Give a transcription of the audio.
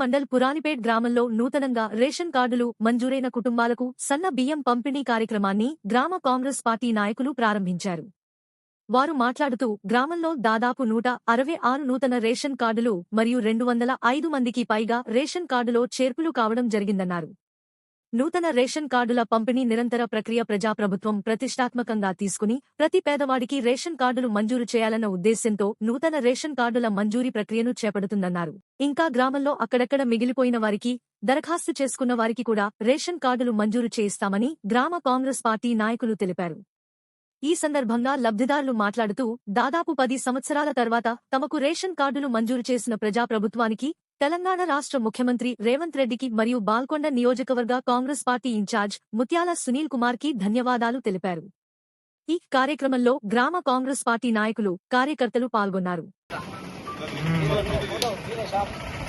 మండల్ పురానిపేట్ గ్రామంలో నూతనంగా రేషన్ కార్డులు మంజూరైన కుటుంబాలకు సన్న బియ్యం పంపిణీ కార్యక్రమాన్ని గ్రామ కాంగ్రెస్ పార్టీ నాయకులు ప్రారంభించారు. వారు మాట్లాడుతూ గ్రామంలో దాదాపు నూట అరవై ఆరు నూతన రేషన్ కార్డులు మరియు రెండు వందల ఐదు మందికి పైగా రేషన్ కార్డులో చేర్పులు కావడం జరిగిందన్నారు. నూతన రేషన్ కార్డుల పంపిణీ నిరంతర ప్రక్రియ ప్రజాప్రభుత్వం ప్రతిష్టాత్మకంగా తీసుకుని ప్రతి పేదవాడికి రేషన్ కార్డులు మంజూరు చేయాలన్న ఉద్దేశ్యంతో నూతన రేషన్ కార్డుల మంజూరీ ప్రక్రియను చేపడుతుందన్నారు. ఇంకా గ్రామంలో అక్కడక్కడ మిగిలిపోయిన వారికి దరఖాస్తు చేసుకున్న వారికి కూడా రేషన్ కార్డులు మంజూరు చేయిస్తామని గ్రామ కాంగ్రెస్ పార్టీ నాయకులు తెలిపారు. ఈ సందర్భంగా లబ్ధిదారులు మాట్లాడుతూ దాదాపు పది సంవత్సరాల తర్వాత తమకు రేషన్ కార్డులు మంజూరు చేసిన ప్రజాప్రభుత్వానికి తెలంగాణ రాష్ట్ర ముఖ్యమంత్రి రేవంత్ రెడ్డికి మరియు బాల్కొండ నియోజకవర్గ కాంగ్రెస్ పార్టీ ఇన్ఛార్జ్ ముత్యాల సునీల్ కుమార్కి ధన్యవాదాలు తెలిపారు. ఈ కార్యక్రమంలో గ్రామ కాంగ్రెస్ పార్టీ నాయకులు కార్యకర్తలు పాల్గొన్నారు. Hmm.